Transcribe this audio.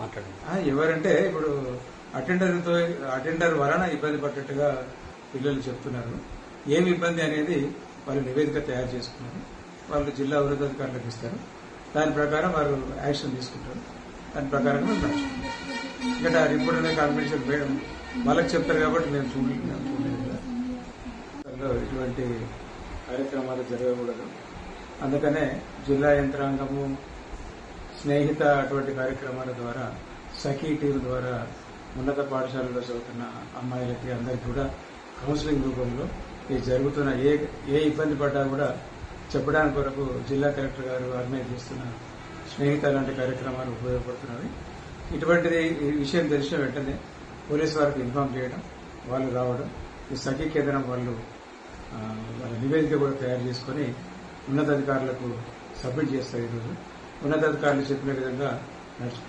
మాట్లాడండి. ఎవరంటే ఇప్పుడు అటెండర్తో అటెండర్ వలన ఇబ్బంది పడ్డట్టుగా పిల్లలు చెప్తున్నారు. ఏమి ఇబ్బంది అనేది వాళ్ళు నివేదిక తయారు చేసుకున్నారు. వాళ్ళు జిల్లా ఉన్నతాధికారులకు ఇస్తారు. దాని ప్రకారం వారు యాక్షన్ తీసుకుంటారు. దాని ప్రకారం మేము ఇక్కడ ఆ రిపోర్ట్ అనే కాన్ఫిడెన్షియల్ మేడం వాళ్ళకి చెప్తారు కాబట్టి మేము చూడలేదు. చూడలేదు ఇటువంటి కార్యక్రమాలు జరగకూడదు. అందుకనే జిల్లా యంత్రాంగము స్నేహిత అటువంటి కార్యక్రమాల ద్వారా సఖీ టీం ద్వారా ఉన్నత పాఠశాలలో చదువుతున్న అమ్మాయిలకి అందరికి కూడా కౌన్సిలింగ్ రూపంలో ఈ జరుగుతున్న ఏ ఏ ఇబ్బంది పడ్డా కూడా చెప్పడానికి కొరకు జిల్లా కలెక్టర్ గారు ఆర్గనైజ్ చేస్తున్న స్నేహిత లాంటి కార్యక్రమాలు ఉపయోగపడుతున్నవి. ఇటువంటిది ఈ విషయం తెలిసిన వెంటనే పోలీస్ వారికి ఇన్ఫార్మ్ చేయడం వాళ్ళు రావడం ఈ సఖీ కేంద్రం వాళ్ళు వాళ్ళ నివేదిక కూడా తయారు చేసుకుని ఉన్నతాధికారులకు సబ్మిట్ చేస్తారు ఈరోజు. ఉన్నతాధికారులు చెప్పిన విధంగా నడుచు